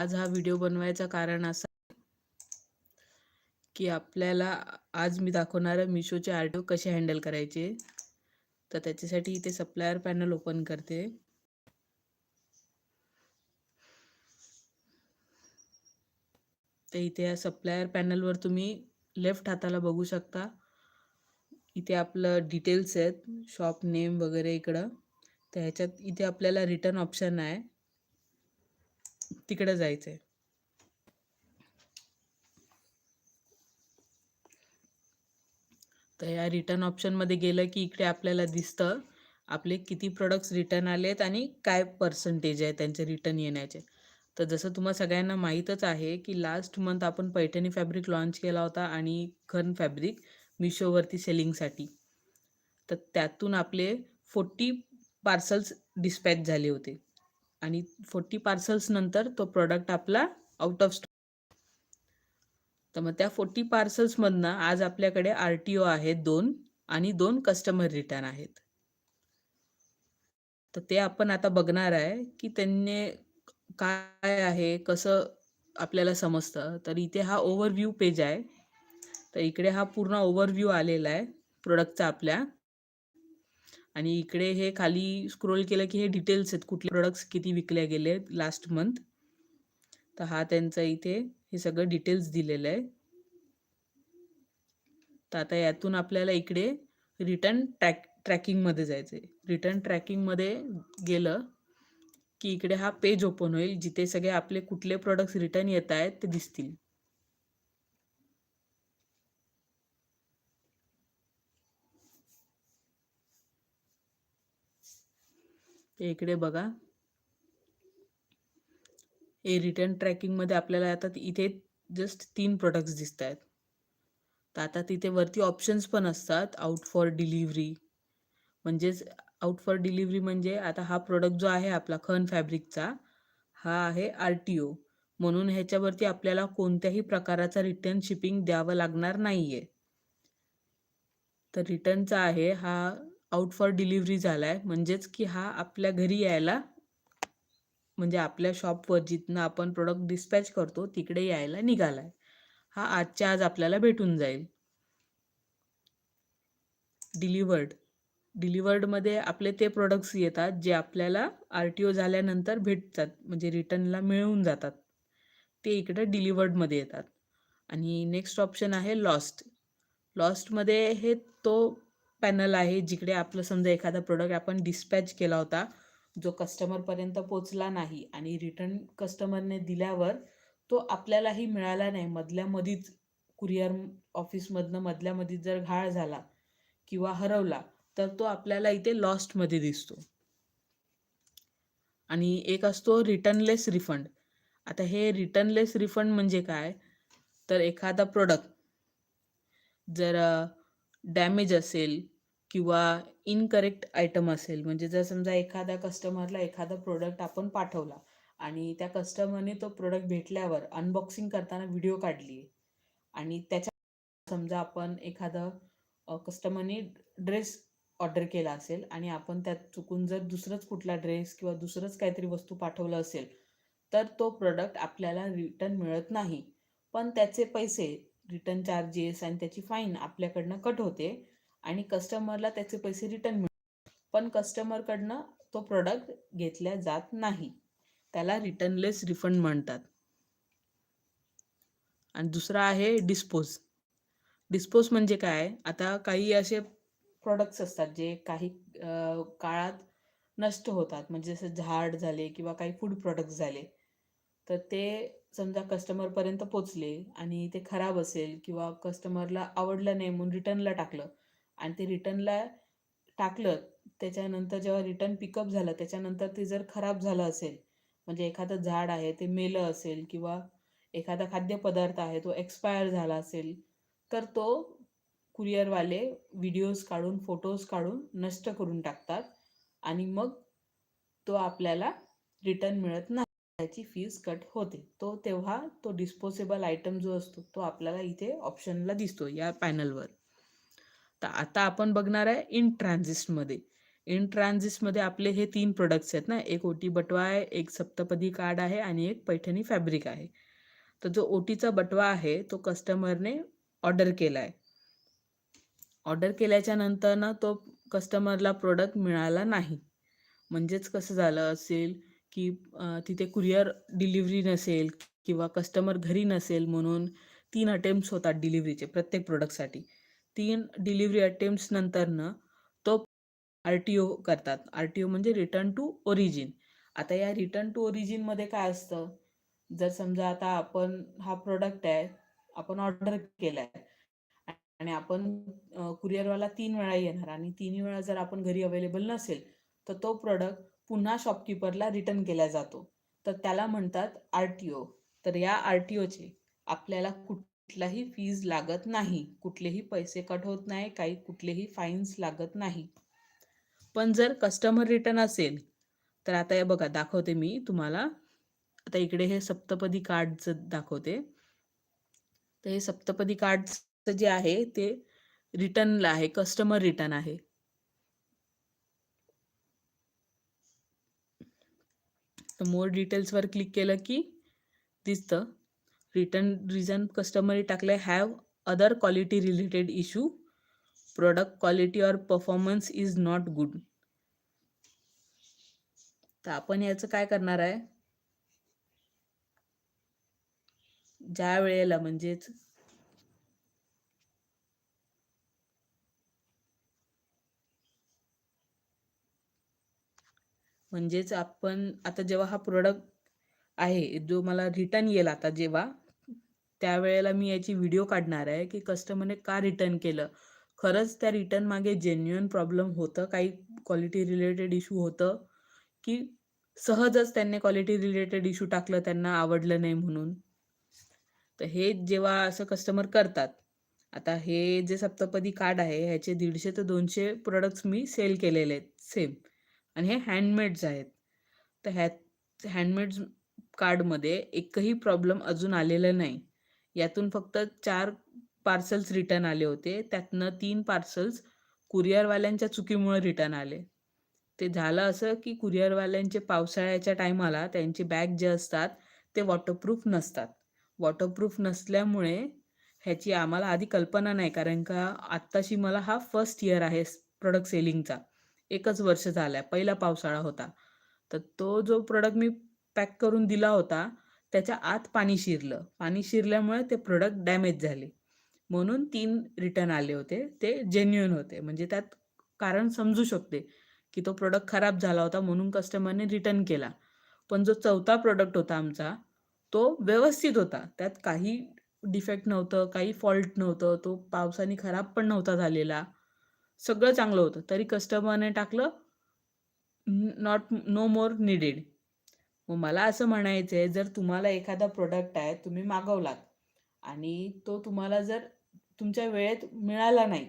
आज हा व्हिडिओ बनवायचं कारण असं की आपल्याला आज मी दाखवणार मिशोचे आर कसे हँडल करायचे तर त्याच्यासाठी इथे सप्लायर पॅनल ओपन करते. तर इथे या सप्लायर पॅनलवर तुम्ही लेफ्ट हाताला बघू शकता. इथे आपलं डिटेल्स आहेत शॉप नेम वगैरे इकडं. तर ह्याच्यात इथे आपल्याला रिटर्न ऑप्शन आहे. तिकडे जायचंय. तर या रिटर्न ऑप्शनमध्ये गेलं की इकडे आपल्याला दिसतं आपले किती प्रोडक्ट्स रिटर्न आलेत आणि काय पर्सेंटेज आहे त्यांचे रिटर्न येण्याचे. तर जसं तुम्हाला सगळ्यांना माहीतच आहे की लास्ट मंथ आपण पैठणी फॅब्रिक लॉन्च केला होता आणि खन फॅब्रिक मिशोवरती सेलिंगसाठी तर त्यातून आपले फोर्टी पार्सल्स डिस्पॅच झाले होते. आणि फोर्टी पार्सल्स नंतर तो प्रॉडक्ट आपला आउट ऑफ स्टॉक तर मग त्या फोर्टी पार्सल्समधनं आज आपल्याकडे आर टी ओ आहेत दोन आणि दोन कस्टमर रिटर्न आहेत. तर ते आपण आता बघणार आहे की त्यांनी काय आहे कसं आपल्याला समजतं. तर इथे हा ओव्हरव्ह्यू पेज आहे. तर इकडे हा पूर्ण ओव्हरव्ह्यू आलेला आहे प्रोडक्टचा आपल्या. आणि इकडे हे खाली स्क्रोल केलं की हे डिटेल्स आहेत. कुठले प्रोडक्ट्स किती विकले गेले लास्ट मंथ तर हा त्यांचा इथे हे सगळं डिटेल्स दिलेलं आहे. तर आता यातून आपल्याला इकडे रिटर्न ट्रॅक ट्रॅकिंगमध्ये जायचं आहे रिटर्न ट्रॅकिंगमध्ये गेलं की इकडे हा पेज ओपन होईल जिथे सगळे आपले कुठले प्रोडक्ट्स रिटर्न येत आहेत ते दिसतील. इकडे बघा. हे रिटर्न ट्रॅकिंगमध्ये आपल्याला आता इथे जस्ट तीन प्रोडक्ट्स दिसत आहेत. तर आता तिथे वरती ऑप्शन्स पण असतात. आउट फॉर डिलिव्हरी म्हणजेच आउट फॉर डिलिव्हरी म्हणजे आता हा प्रोडक्ट जो आहे आपला खन फॅब्रिकचा हा आहे आर टी ओ म्हणून ह्याच्यावरती आपल्याला कोणत्याही प्रकाराचा रिटर्न शिपिंग द्यावं लागणार नाही आहे तर रिटर्नचा आहे हा आउट फॉर डिलिव्हरी झाला आहे म्हणजेच की हा आपल्या घरी यायला म्हणजे आपल्या शॉपवर जिथनं आपण प्रोडक्ट डिस्पॅच करतो तिकडे यायला निघाला आहे हा आजच्या आज आपल्याला भेटून जाईल. डिलिव्हर्ड डिलिव्हर्डमध्ये आपले ते प्रोडक्ट्स येतात जे आपल्याला आर टी ओ झाल्यानंतर भेटतात म्हणजे रिटर्नला मिळून जातात. ते इकडे डिलिव्हर्डमध्ये येतात. आणि नेक्स्ट ऑप्शन आहे लॉस्ट लॉस्टमध्ये हे तो पॅनल आहे जिकडे आपलं समजा एखादा प्रोडक्ट आपण डिस्पॅच केला होता जो कस्टमरपर्यंत पोचला नाही आणि रिटर्न कस्टमरने दिल्यावर तो आपल्यालाही मिळाला नाही. मधल्या मधीच कुरिअर ऑफिसमधनं मधल्या मधीच जर घाळ झाला किंवा हरवला तर तो आपल्याला इथे लॉस्टमध्ये दिसतो. आणि एक असतो रिटर्नलेस रिफंड आता हे रिटर्नलेस रिफंड म्हणजे काय? तर एखादा प्रोडक्ट जर डॅमेज असेल किंवा इनकरेक्ट आयटम असेल. म्हणजे जर समजा एखाद्या कस्टमरला एखादा प्रोडक्ट आपण पाठवला आणि त्या कस्टमरने तो प्रोडक्ट भेटल्यावर अनबॉक्सिंग करताना व्हिडिओ काढली आणि त्याच्या समजा आपण एखादं कस्टमरने ड्रेस ऑर्डर केला असेल आणि आपण त्यात चुकून जर दुसरंच कुठला ड्रेस किंवा दुसरंच काहीतरी वस्तू पाठवलं असेल तर तो प्रोडक्ट आपल्याला रिटर्न मिळत नाही. पण त्याचे पैसे रिटर्न चार्जेस आणि त्याची फाईन आपल्याकडनं कट होते. आणि कस्टमरला त्याचे पैसे रिटर्न मिळतात. पण कस्टमरकडनं तो प्रोडक्ट घेतला जात नाही. त्याला रिटर्नलेस रिफंड म्हणतात. आणि दुसरा आहे डिस्पोज डिस्पोज म्हणजे काय? आता काही असे प्रोडक्ट्स असतात जे काही काळात नष्ट होतात. म्हणजे जसं झाड झाले किंवा काही फूड प्रोडक्ट्स झाले. तर ते समजा कस्टमरपर्यंत पोचले आणि ते खराब असेल किंवा कस्टमरला आवडलं नाही म्हणून रिटर्नला टाकलं आणि ते रिटर्नला टाकलं त्याच्यानंतर जेव्हा रिटर्न पिकअप झालं त्याच्यानंतर ते जर खराब झालं असेल म्हणजे एखादं झाड आहे ते मेलं असेल किंवा एखादा खाद्यपदार्थ आहे तो एक्सपायर झाला असेल तर तो कुरिअरवाले व्हिडिओज काढून फोटोज काढून नष्ट करून टाकतात आणि मग तो आपल्याला रिटर्न मिळत नाही. त्याची फीज कट होते. तो तेव्हा तो डिस्पोजेबल आयटम जो असतो तो आपल्याला इथे ऑप्शनला दिसतो या पॅनलवर तर आता आपण बघणार आहे इन ट्रान्झिस्टमध्ये इन ट्रान्झिसमध्ये आपले हे तीन प्रोडक्ट्स आहेत ना एक ओटी बटवा आहे एक सप्तपदी कार्ड आहे आणि एक पैठणी फॅब्रिक आहे. तर जो ओटीचा बटवा आहे तो कस्टमरने ऑर्डर केला आहे ऑर्डर केल्याच्यानंतर ना तो कस्टमरला प्रोडक्ट मिळाला नाही. म्हणजेच कसं झालं असेल की तिथे कुरिअर डिलिव्हरी नसेल किंवा कस्टमर घरी नसेल म्हणून तीन अटेम्प्ट्स होतात डिलिव्हरीचे प्रत्येक प्रोडक्टसाठी तीन डिलिव्हरी अटेम्प्ट नंतरनं तो आर टी ओ करतात. आर टी ओ म्हणजे रिटर्न टू ओरिजिन आता या रिटर्न टू ओरिजिनमध्ये काय असतं? जर समजा आता आपण हा प्रोडक्ट आहे आपण ऑर्डर केला आहे आणि आपण कुरिअरवाला तीन वेळा येणार आणि तिन्ही वेळा जर आपण घरी अवेलेबल नसेल तर तो प्रोडक्ट पुन्हा शॉपकीपरला रिटर्न केला जातो. तर त्याला म्हणतात आर टी ओ तर या आर टी ओचे आपल्याला कुठलाही फीज लागत नाही. कुठलेही पैसे कट होत नाही. काही कुठलेही फाईन्स लागत नाही. पण जर कस्टमर रिटर्न असेल तर आता हे बघा दाखवते मी तुम्हाला. आता इकडे हे सप्तपदी कार्डचं दाखवते. तर हे सप्तपदी कार्डचं जे आहे ते रिटर्नला आहे कस्टमर रिटर्न आहे. तर मोर डिटेल्सवर क्लिक केलं की दिसतं. रिटर्न रिझन कस्टमरी टाकले have other quality related issue product quality or performance is not good तर आपण याचं काय करणार आहे? ज्या वेळेला म्हणजेच म्हणजेच आपण आता जेव्हा हा प्रोडक्ट आहे जो मला रिटर्न येईल आता जेव्हा त्यावेळेला मी याची व्हिडिओ काढणार आहे की कस्टमरने का रिटर्न केलं. खरंच त्या रिटर्न मागे जेन्युअन प्रॉब्लेम होतं काही क्वालिटी रिलेटेड इशू होतं की सहजच त्यांनी क्वालिटी रिलेटेड इशू टाकलं त्यांना आवडलं नाही म्हणून. तर हे जेव्हा असं कस्टमर करतात आता हे जे सप्तपदी कार्ड आहे ह्याचे दीडशे ते दोनशे प्रोडक्ट्स मी सेल केलेले आहेत सेम आणि हे हँडमेड्स आहेत. तर ह्या हँडमेड्स कार्डमध्ये एकही प्रॉब्लेम अजून आलेला नाही. यातून फक्त चार पार्सल्स रिटर्न आले होते. त्यातनं तीन पार्सल्स कुरिअरवाल्यांच्या चुकीमुळे रिटर्न आले. ते झालं असं की कुरिअरवाल्यांचे पावसाळ्याच्या टायमाला त्यांचे बॅग जे असतात ते वॉटरप्रूफ नसतात. वॉटरप्रूफ नसल्यामुळे ह्याची आम्हाला आधी कल्पना नाही कारण का आत्ताशी मला हा फर्स्ट इयर आहे प्रोडक्ट सेलिंगचा एकच वर्ष झालाय आहे पहिला पावसाळा होता. तर तो जो प्रोडक्ट मी पॅक करून दिला होता त्याच्या आत पाणी शिरलं. पाणी शिरल्यामुळे ते प्रोडक्ट डॅमेज झाले. म्हणून तीन रिटर्न आले होते. ते जेन्युअन होते. म्हणजे त्यात कारण समजू शकते की तो प्रोडक्ट खराब झाला होता म्हणून कस्टमरने रिटर्न केला. पण जो चौथा प्रोडक्ट होता आमचा तो व्यवस्थित होता. त्यात काही डिफेक्ट नव्हतं काही फॉल्ट नव्हतं. तो पावसाने खराब पण नव्हता झालेला. सगळं चांगलं होतं. तरी कस्टमरने टाकलं नॉट नो मोर निडेड मग मला असं म्हणायचं आहे जर तुम्हाला एखादा प्रोडक्ट आहे तुम्ही मागवलात आणि तो तुम्हाला जर तुमच्या वेळेत मिळाला नाही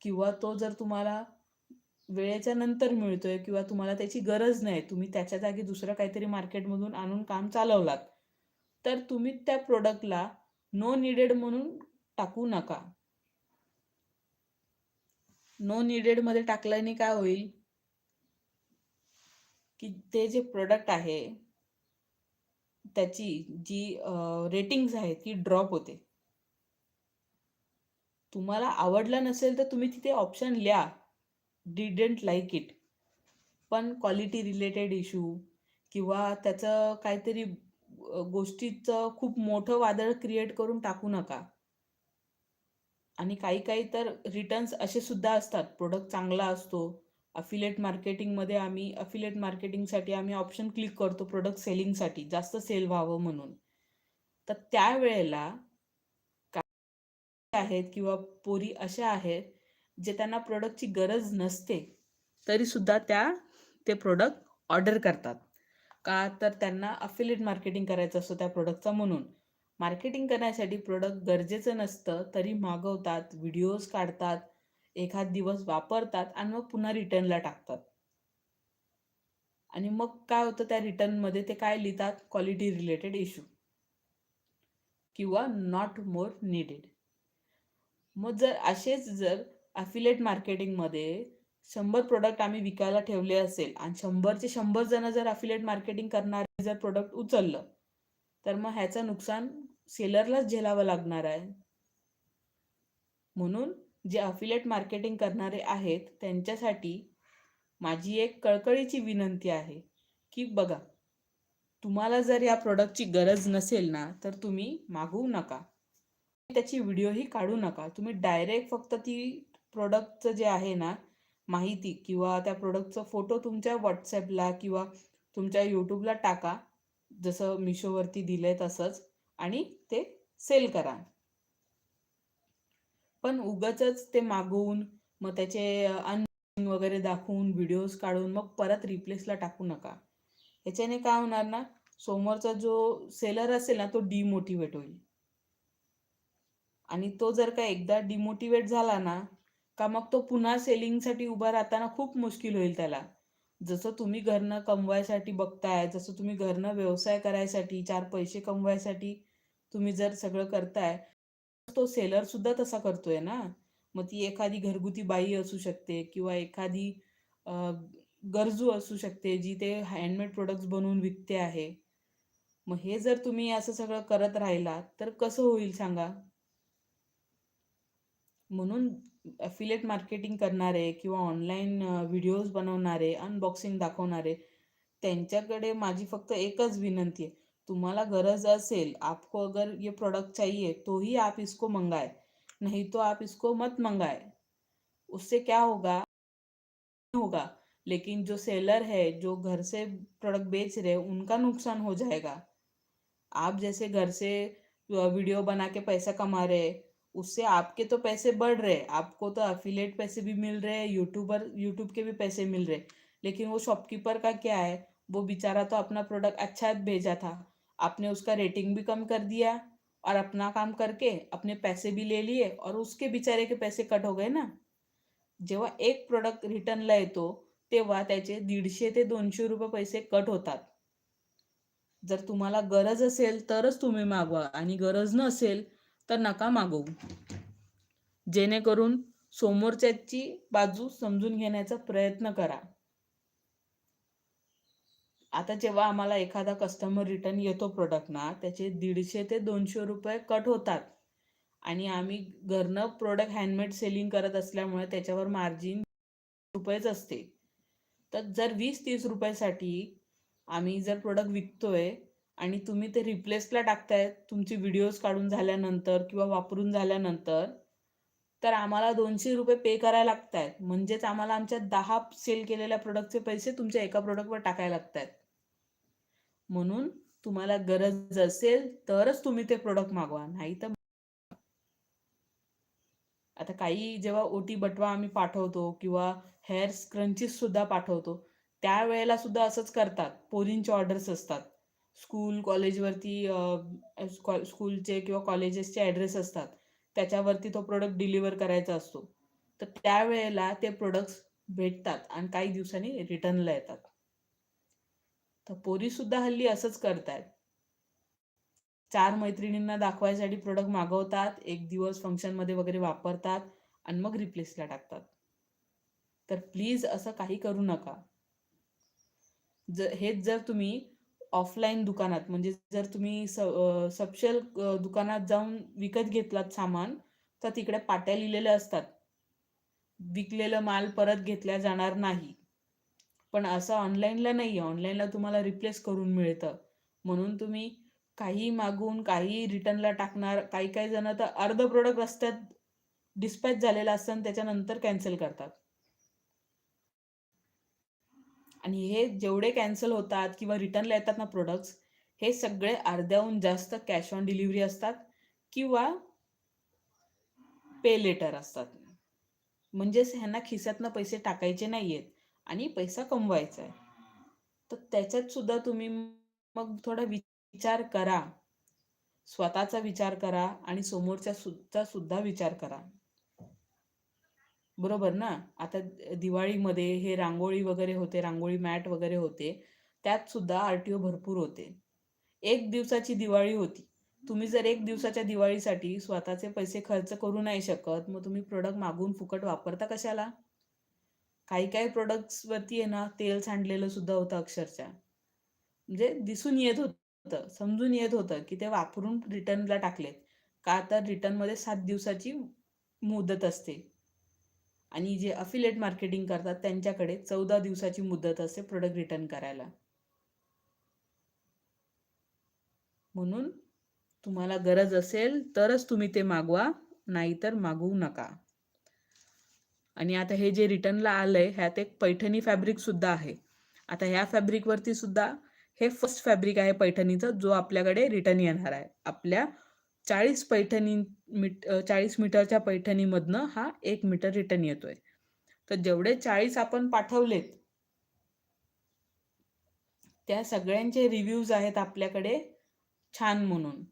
किंवा तो जर तुम्हाला वेळेच्या नंतर मिळतोय किंवा तुम्हाला त्याची गरज नाही तुम्ही त्याच्या जागी दुसरं काहीतरी मार्केटमधून आणून काम चालवलात तर तुम्ही त्या प्रोडक्टला नो निडेड म्हणून टाकू नका. नो निडेडमध्ये टाकल्याने काय होईल? की ते जे प्रोडक्ट आहे त्याची जी रेटिंग्स आहेत ती ड्रॉप होते. तुम्हाला आवडला नसेल तर तुम्ही तिथे ऑप्शन लिहा. डिडंट लाईक इट पण क्वालिटी रिलेटेड इशू किंवा त्याचं काहीतरी गोष्टीचं खूप मोठं वादळ क्रिएट करून टाकू नका. आणि काही काही तर रिटर्न्स असे सुद्धा असतात. प्रोडक्ट चांगला असतो. अफिलेट मार्केटिंगमध्ये आम्ही अफिलेट मार्केटिंगसाठी आम्ही ऑप्शन क्लिक करतो प्रोडक्ट सेलिंगसाठी जास्त सेल व्हावं म्हणून. तर त्यावेळेला काय आहेत किंवा पोरी अशा आहेत जे त्यांना प्रोडक्टची गरज नसते तरी सुद्धा त्या ते प्रोडक्ट ऑर्डर करतात. का तर त्यांना अफिलेट मार्केटिंग करायचं असतं त्या प्रोडक्टचा म्हणून. मार्केटिंग करण्यासाठी प्रोडक्ट गरजेचं नसतं तरी मागवतात व्हिडिओज काढतात एखाद दिवस वापरतात आणि मग पुन्हा रिटर्नला टाकतात. आणि मग काय होतं त्या रिटर्नमध्ये ते काय लिहितात? क्वालिटी रिलेटेड इश्यू किंवा नॉट मोर निडेड मग जर असेच जर अफिलेट मार्केटिंगमध्ये शंभर प्रोडक्ट आम्ही विकायला ठेवले असेल आणि शंभरचे शंभर जण जर अफिलेट मार्केटिंग करणारे जर प्रोडक्ट उचललं तर मग ह्याचं नुकसान सेलरलाच झेलावं लागणार आहे. म्हणून जे अफिलेट मार्केटिंग करणारे आहेत त्यांच्यासाठी माझी एक कळकळीची विनंती आहे की बघा तुम्हाला जर या प्रोडक्टची गरज नसेल ना तर तुम्ही मागवू नका. त्याची व्हिडिओही काढू नका. तुम्ही डायरेक्ट फक्त ती प्रोडक्टचं जे आहे ना माहिती किंवा त्या प्रोडक्टचा फोटो तुमच्या व्हॉट्सॲपला किंवा तुमच्या यूट्यूबला टाका. जसं मिशोवरती दिलंय तसंच आणि ते सेल करा. पण उगाचच ते मागवून मग त्याचे अन वगैरे दाखवून व्हिडिओज काढून मग परत रिप्लेसला टाकू नका. याच्याने काय होणार ना समोरचा जो सेलर असेल ना तो डिमोटिवेट होईल. आणि तो जर का एकदा डिमोटिवेट झाला ना का मग तो पुन्हा सेलिंगसाठी उभा राहताना खूप मुश्किल होईल त्याला. जसं तुम्ही घरनं कमवायसाठी बघताय जसं तुम्ही घरनं व्यवसाय करायसाठी चार पैसे कमवायसाठी तुम्ही जर सगळं करताय तो सेलर सुद्धा तसा करतोय ना? मग ती एखादी घरगुती बाई असू शकते किंवा एखादी गरजू असू शकते जी ते हँडमेड प्रोडक्ट्स बनवून विकते आहे. मग हे जर तुम्ही असं सगळं करत राहिलात तर कसं होईल सांगा? म्हणून अफिलेट मार्केटिंग करणारे किंवा ऑनलाईन व्हिडिओज बनवणारे अनबॉक्सिंग दाखवणारे त्यांच्याकडे माझी फक्त एकच विनंती आहे. तुम्हाला गरज असेल, आपको अगर ये प्रोडक्ट चाहिए तो ही आप इसको मंगाए, नहीं तो आप इसको मत मंगाए। उससे क्या होगा? होगा, लेकिन जो सेलर है, जो घर से प्रोडक्ट बेच रहे, उनका नुकसान हो जाएगा। आप जैसे घर से वीडियो बना के पैसा कमा रहे, उससे आपके तो पैसे बढ़ रहे, आपको तो अफिलेट पैसे भी मिल रहे हैं यूट्यूबर यूट्यूब के भी पैसे मिल रहे, लेकिन वो शॉपकीपर का क्या है? वो बेचारा तो अपना प्रोडक्ट अच्छा भेजा था। आपने उसका रेटिंग भी कम कर दिया और अपना काम करके अपने पैसे भी ले लिए और उसके बिचारे के पैसे कट हो गए ना। जेव्हा एक प्रोडक्ट रिटर्नला येतो तेव्हा त्याचे दीडशे ते दोनशे रुपये पैसे कट होतात. जर तुम्हाला गरज असेल तरच तुम्ही मागवा आणि गरज नसेल तर नका मागवू. जेणेकरून समोरच्याची बाजू समजून घेण्याचा प्रयत्न करा. आता जेव्हा आम्हाला एखादा कस्टमर रिटर्न येतो प्रोडक्ट ना त्याचे दीडशे ते दोनशे रुपये कट होतात. आणि आम्ही घरनं प्रोडक्ट हँडमेड सेलिंग करत असल्यामुळे त्याच्यावर मार्जिन रुपयेच असते. तर जर वीस तीस रुपयासाठी आम्ही जर प्रोडक्ट विकतोय आणि तुम्ही ते रिप्लेसला टाकताय तुमची व्हिडिओज काढून झाल्यानंतर किंवा वापरून झाल्यानंतर तर आम्हाला दोनशे रुपये पे करायला लागत आहेत म्हणजेच आम्हाला आमच्या दहा सेल केलेल्या प्रोडक्टचे पैसे तुमच्या एका प्रोडक्टवर टाकायला लागत आहेत म्हणून तुम्हाला गरज असेल तरच तुम्ही ते प्रोडक्ट मागवा नाही तर आता काही जेव्हा ओटी बटवा आम्ही पाठवतो किंवा हेअर स्क्रंचीस सुद्धा पाठवतो त्यावेळेला सुद्धा असंच करतात. पोरींचे ऑर्डर्स असतात. स्कूल कॉलेजवरती स्कूलचे किंवा कॉलेजेसचे ॲड्रेस असतात. त्याच्यावरती तो प्रोडक्ट डिलिव्हर करायचा असतो. तर त्यावेळेला ते प्रोडक्ट्स भेटतात आणि काही दिवसांनी रिटर्नला येतात. तर पोरीसुद्धा हल्ली असंच करतायत. चार मैत्रिणींना दाखवायसाठी प्रोडक्ट मागवतात एक दिवस फंक्शनमध्ये वगैरे वापरतात आणि मग रिप्लेसला टाकतात. तर प्लीज असं काही करू नका. जर हेच जर तुम्ही ऑफलाईन दुकानात म्हणजे जर तुम्ही स दुकानात जाऊन विकत घेतलात सामान तर तिकडे पाट्या लिहिलेल्या असतात. विकलेलं माल परत घेतल्या जाणार नाही. पण असं ऑनलाईनला नाही आहे ऑनलाईनला तुम्हाला रिप्लेस करून मिळतं. म्हणून तुम्ही काही मागून काही रिटर्नला टाकणार काही काही जण तर अर्ध प्रोडक्ट रस्त्यात डिस्पॅच झालेला असतं आणि त्याच्यानंतर कॅन्सल करतात. आणि हे जेवढे कॅन्सल होतात किंवा रिटर्नला येतात ना प्रोडक्ट्स हे सगळे अर्ध्याहून जास्त कॅश ऑन डिलिव्हरी असतात किंवा पे लेटर असतात. म्हणजेच ह्यांना खिशातनं पैसे टाकायचे नाही आहेत आणि पैसा कमवायचा आहे तर त्याच्यात सुद्धा तुम्ही मग थोडा विचार करा. स्वतःचा विचार करा आणि समोरच्या सुद्धा सुद्धा विचार करा. बरोबर ना? आता दिवाळीमध्ये हे रांगोळी वगैरे होते रांगोळी मॅट वगैरे होते त्यात सुद्धा आरटीओ भरपूर होते. एक दिवसाची दिवाळी होती. तुम्ही जर एक दिवसाच्या दिवाळीसाठी स्वतःचे पैसे खर्च करू नाही शकत मग तुम्ही प्रोडक्ट मागून फुकट वापरता कशाला? काही काही प्रोडक्ट्सवरती आहे ना तेल सांडलेलं सुद्धा होतं अक्षरशः. म्हणजे दिसून येत होतं समजून येत होतं की ते वापरून रिटर्नला टाकलेत. का तर रिटर्नमध्ये सात दिवसाची मुदत असते. आणि जे अफिलेट मार्केटिंग करतात त्यांच्याकडे चौदा दिवसाची मुदत असते प्रोडक्ट रिटर्न करायला. म्हणून तुम्हाला गरज असेल तरच तुम्ही ते मागवा नाहीतर मागवू नका. आणि आता हे जे रिटर्नला आलंय ह्यात एक पैठणी फॅब्रिक सुद्धा आहे. आता ह्या फॅब्रिकवरती सुद्धा हे फर्स्ट फॅब्रिक आहे पैठणीचं जो आपल्याकडे रिटर्न येणार आहे. आपल्या चाळीस पैठणी मीट चाळीस मीटरच्या पैठणीमधनं हा एक मीटर रिटर्न येतोय. तर जेवढे चाळीस आपण पाठवलेत त्या सगळ्यांचे रिव्ह्यूज आहेत आपल्याकडे छान म्हणून.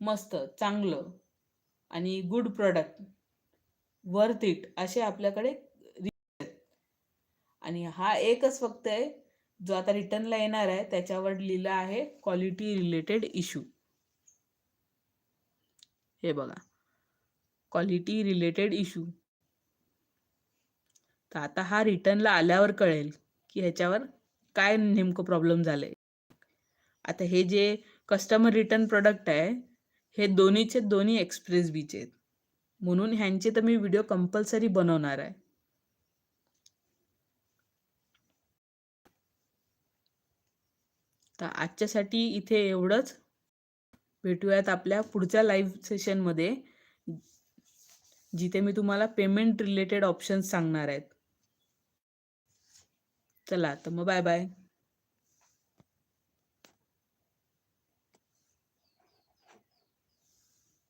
मस्त चांगलं आणि गुड प्रॉडक्ट वर्थ इट असे आपल्याकडे आहेत. आणि हा एकच फक्त आहे जो आता रिटर्नला येणार आहे त्याच्यावर लिहिलं आहे क्वालिटी रिलेटेड इश्यू हे बघा. क्वालिटी रिलेटेड इश्यू तर आता हा रिटर्नला आल्यावर कळेल की ह्याच्यावर काय नेमकं प्रॉब्लेम झालंय. आता हे जे कस्टमर रिटर्न प्रोडक्ट आहे हे दोन्हीचे दोन्ही एक्सप्रेस बीचे आहेत. म्हणून ह्यांचे तर मी व्हिडिओ कंपल्सरी बनवणार आहे. तर आजच्यासाठी इथे एवढंच. भेटूयात आपल्या पुढच्या लाईव्ह सेशनमध्ये जिथे मी तुम्हाला पेमेंट रिलेटेड ऑप्शन्स सांगणार आहेत. चला तर मग बाय बाय